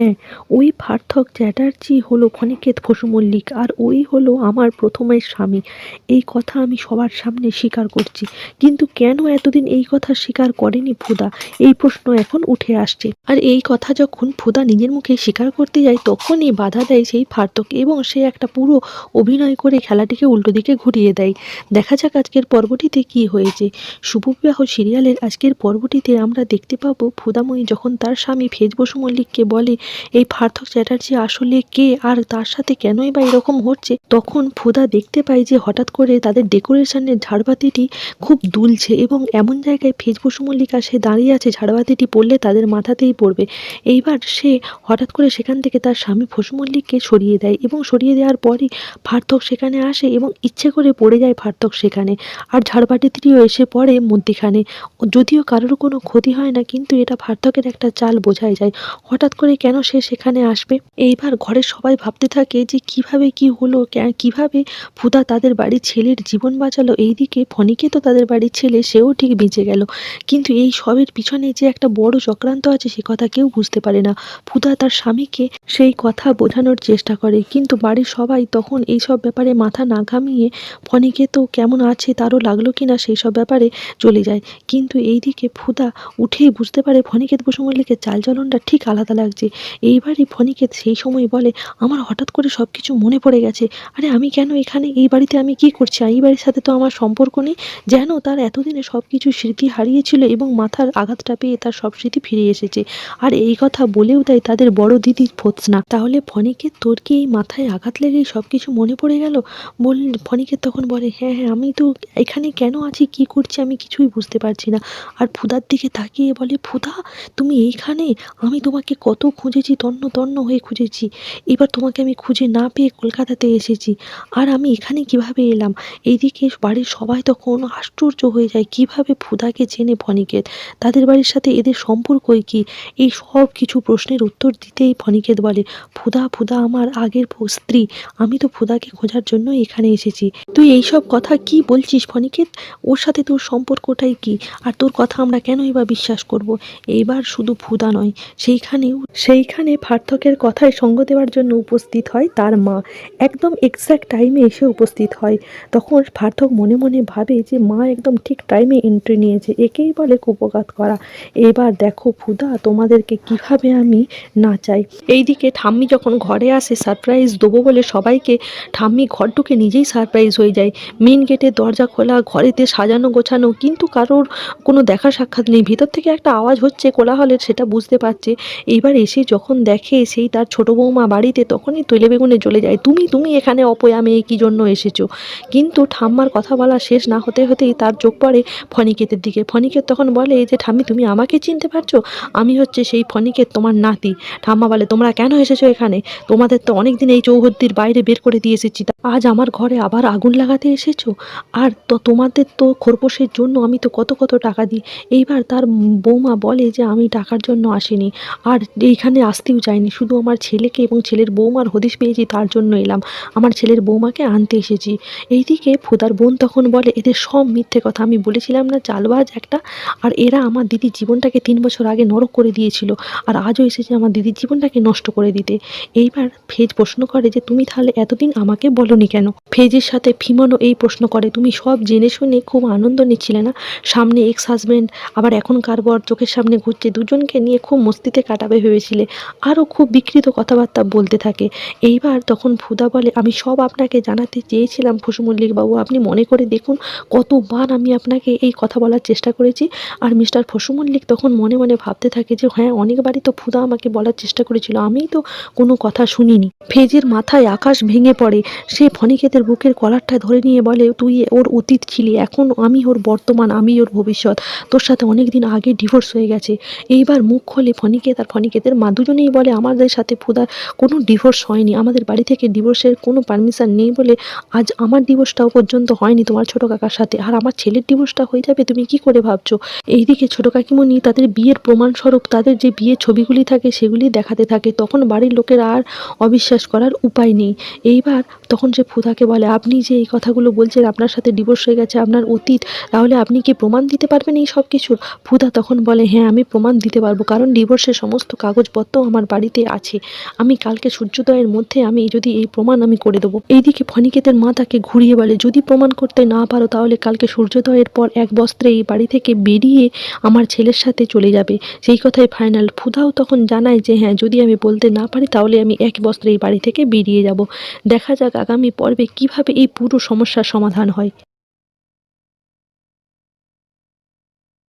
হ্যাঁ, ওই পার্থক্য চ্যাটার্জি হলো ক্ষণিকেত বসু মল্লিক আর ওই হলো আমার প্রথমের স্বামী। এই কথা আমি সবার সামনে স্বীকার করছি। কিন্তু কেন এতদিন এই কথা স্বীকার করেনি ফুদা এই প্রশ্ন এখন উঠে আসছে। আর এই কথা যখন ফুদা নিজের মুখে স্বীকার করতে যায় তখনই বাধা দেয় সেই পার্থক্য এবং সে একটা পুরো অভিনয় করে খেলাটিকে উল্টো দিকে ঘুরিয়ে দেয়। দেখা যাক আজকের পর্বটিতে কি হয়েছে। শুভবিবাহ সিরিয়ালের আজকের পর্বটিতে আমরা দেখতে পাবো ফুদাময়ী যখন তার স্বামী ফেজ বসু মল্লিককে বলে এই পার্থক চ্যাটার্জি আসলে কে আর তার সাথে কেনই বা এরকম হচ্ছে? তখন ফুদা দেখতে পাই যে হঠাৎ করে তাদের ডেকোরেশনের ঝাড়বাতিটি খুব দুলছে এবং এমন জায়গায় ফেজ বসু মল্লিকা সে দাঁড়িয়ে আছে, ঝাড়বাতিটি পড়লে তাদের মাথাতেই পড়বে। এইবার সে হঠাৎ করে সেখান থেকে তার স্বামী ফসু মল্লিককে সরিয়ে দেয় এবং সরিয়ে দেওয়ার পরই ফার্থক সেখানে আসে এবং ইচ্ছে করে পড়ে যায় ফার্থক সেখানে। আর ঝাড়বাতিটিও এসে পড়ে মধ্যিখানে। যদিও কারোর কোনো ক্ষতি হয় না, কিন্তু এটা ফার্থকের একটা চাল বোঝাই যায়। হঠাৎ করে কেন সে সেখানে আসবে? এইবার ঘরের সবাই ভাবতে থাকে যে কীভাবে কি হলো কীভাবে ফুদা তাদের বাড়ির ছেলের জীবন বাঁচালো। এইদিকে ফণিকে তো তাদের বাড়ির ছেলে, সেও ঠিক বেঁচে গেল। কিন্তু এই সবের পিছনে যে একটা বড় চক্রান্ত আছে, সে কথা কেউ বুঝতে পারে না। ফুদা তার স্বামীকে সেই কথা বোঝানোর চেষ্টা করে। কিন্তু বাড়ির সবাই তখন এই সব ব্যাপারে মাথা না ঘামিয়ে, ফণিকে তো কেমন আছে, তারও লাগল কিনা সেই সব ব্যাপারে চলে যায়। কিন্তু এইদিকে ফুদা উঠেই বুঝতে পারে ফণিকেত বসু মল্লিকের চালচলনটা ঠিক আলাদা লাগছে। এইবারই ফণিকেত সেই সময় বলে, আমার হঠাৎ করে সব কিছু মনে পড়ে গেছে। আরে আমি কেন এখানে? এই বাড়িতে আমি কি করছি? এই বাড়ির সাথে তো আমার সম্পর্ক নেই। যেন তার এতদিনে সব কিছু স্মৃতি হারিয়েছিল এবং মাথার আঘাতটা পেয়ে তার সব স্মৃতি ফিরে এসেছে। আর এই কথা বলেও দেয় তাদের বড় দিদি ফোৎসনা তাহলে ফণিকেত, তোর কি এই মাথায় আঘাত লেগেই সব কিছু মনে পড়ে গেল? বল, ফণিকেত তখন বলে হ্যাঁ হ্যাঁ আমি তো এখানে কেন আছি? কি করছি? আমি কিছুই বুঝতে পারছি না। আর ফুদার দিকে তাকিয়ে বলে, ফুদা, তুমি এইখানে? আমি তোমাকে কত খুঁজেছি, তন্ন তন্ন হয়ে খুঁজেছি। এবার তোমাকে আমি খুঁজে না পেয়ে কলকাতাতে এসেছি। আর আমি এখানে কীভাবে এলাম? এইদিকে বাড়ির সবাই তখন আশ্চর্য হয়ে যায়, কীভাবে ফুদাকে চেনে ফণিকেত তাদের বাড়ির সাথে এদের সম্পর্কই কি? এই সব কিছু প্রশ্নের উত্তর দিতেই ফণিকেত বলে, ফুদা ফুদা আমার আগের স্ত্রী। আমি তো ফুদাকে খোঁজার জন্য এখানে এসেছি। তুই এইসব কথা কি বলছিস ফণিকেত ওর সাথে তোর সম্পর্কটাই কি? আর তোর কথা আমরা কেনই বা বিশ্বাস করব? এইবার শুধু ফুদা নয়, সেইখানেও সেইখানে পার্থকের কথায় সঙ্গ দেওয়ার জন্য উপস্থিত হয়, তার মা একদম এক্স্যাক্ট টাইমে এসে উপস্থিত হয়। তখন পার্থক মনে মনে ভাবে যে, মা একদম ঠিক টাইমে এন্ট্রি নিয়েছে, একেই বলে কুপঘাত করা। এবার দেখো ফুদা, তোমাদেরকে কীভাবে আমি নাচাই এইদিকে ঠাম্মি যখন ঘরে আসে সারপ্রাইজ দেবো বলে সবাইকে, ঠাম্মি ঘর ঢুকে নিজেই সারপ্রাইজ হয়ে যায়। মেন গেটের দরজা খোলা, ঘরেতে সাজানো গোছানো, কিন্তু কারোর কোনো দেখা সাক্ষাৎ নেই। ভিতর থেকে একটা আওয়াজ হচ্ছে কোলাহলের, সেটা বুঝতে পারছে। এইবার এসে যখন দেখে সেই তার ছোট বৌমা বাড়িতে, তখনই তৈলে বেগুনে চলে যায়, তুমি তুমি এখানে অপয়া মেয়ে, কী জন্য এসেছ? কিন্তু ঠাম্মার কথা বলা শেষ না হতে হতেই তার চোখ পড়ে ফণিকেতের দিকে। ফণিকেত তখন বলে যে ঠাম্মি, তুমি আমাকে চিনতে পারছ? আমি হচ্ছে সেই ফণিকেত তোমার নাতি। ঠাম্মা বলে, তোমরা কেন এসেছ এখানে? তোমাদের তো অনেক দিন এই চৌহদ্দির বাইরে বের করে দিয়ে এসেছি। আজ আমার ঘরে আবার আগুন লাগাতে এসেছ? আর তো তোমাদের তো খোরপোশের জন্য আমি তো কত কত টাকা দিই। এইবার তার বৌমা বলে যে আমি টাকার জন্য আসিনি। আর এইখানে আসতেও চাইনি শুধু আমার ছেলেকে এবং ছেলের বৌমার হদিশ পেয়েছি, তার জন্য এলাম। আমার ছেলের বৌমাকে আনতে এসেছি। এইদিকে ফুদার বোন তখন বলে, এদের সব মিথ্যে কথা। আমি বলেছিলাম না চালবাজ একটা। আর এরা আমার দিদির জীবনটাকে তিন বছর আগে নরক করে দিয়েছিল। আর আজও এসেছে আমার দিদির জীবনটাকে নষ্ট করে দিতে। এইবার ফেজ প্রশ্ন করে যে, তুমি তাহলে এতদিন আমাকে বলনি কেন? ফেজের সাথে ফিমনও এই প্রশ্ন করে। তুমি সব জেনে শুনে খুব আনন্দ নিচ্ছিলে না? সামনে এক্স হাজব্যান্ড আবার এখনকার বর চোখের সামনে ঘুরছে, দুজনকে নিয়ে খুব মস্তিতে কাটাবে ভেবেছিলে। আরও খুব বিকৃত কথাবার্তা বলতে থাকে। এইবার তখন ফুদা বলে, আমি সব আপনাকে জানাতে চেয়েছিলাম ফুসু মল্লিক বাবু আপনি মনে করে দেখুন কতবার আমি আপনাকে এই কথা বলার চেষ্টা করেছি। আর মিস্টার ফসু মল্লিক তখন মনে মনে ভাবতে থাকে যে হ্যাঁ অনেকবারই তো ফুদা আমাকে বলার চেষ্টা করেছিল। আমিই তো কোনো কথা শুনিনি। ফেজের মাথায় আকাশ ভেঙে পড়ে। সে ফণিকেতের বুকের কলারটা ধরে নিয়ে বলে, তুই ওর অতীত ছিলি, এখন আমি ওর বর্তমান, আমি ওর ভবিষ্যৎ। তোর সাথে অনেক দিন আগে ডিভোর্স হয়ে গেছে। এইবার মুখ খোলে ফণিকেত আর ফণিকেতের মা দুজনেই বলে, আমাদের সাথে ফুদার কোনো ডিভোর্স হয়নি। আমাদের বাড়ি থেকে ডিভোর্সের কোনো পারমিশন নেই বলে আজ আমার ডিভোর্সটাও পর্যন্ত হয়নি তোমার ছোটো কাকার সাথে। আর আমার ছেলের ডিভোর্সটা হয়ে যাবে, তুমি কি করে ভাবছ? এইদিকে ছোটো কাকিমণি তাদের বিয়ের প্রমাণস্বরূপ তাদের যে বিয়ের ছবিগুলি থাকে সেগুলি দেখাতে থাকে। তখন বাড়ির লোকের আর অবিশ্বাস করার উপায় নেই। এইবার তখন তখন সে ফুদাকে বলে, আপনি যে এই কথাগুলো বলছেন, আপনার সাথে ডিভোর্স হয়ে গেছে, আপনার অতীত, তাহলে আপনি কি প্রমাণ দিতে পারবেন এই সব কিছুর ফুদা তখন বলে হ্যাঁ আমি প্রমাণ দিতে পারব, কারণ ডিভোর্সের সমস্ত কাগজপত্র আমার বাড়িতে আছে। আমি কালকে সূর্যোদয়ের মধ্যে আমি যদি এই প্রমাণ আমি করে দেবো। এইদিকে ফনিকেতের মা তাকে ঘুরিয়ে বলে, যদি প্রমাণ করতে না পারো, তাহলে কালকে সূর্যোদয়ের পর এক বস্ত্রে এই বাড়ি থেকে বেরিয়ে আমার ছেলের সাথে চলে যাবে। সেই কথাই ফাইনাল ফুদাও তখন জানায় যে হ্যাঁ যদি আমি বলতে না পারি, তাহলে আমি এক বস্ত্রে এই বাড়ি থেকে বেরিয়ে যাব। দেখা যাক আগামী পর্বে কীভাবে এই পুরো সমস্যার সমাধান হয়?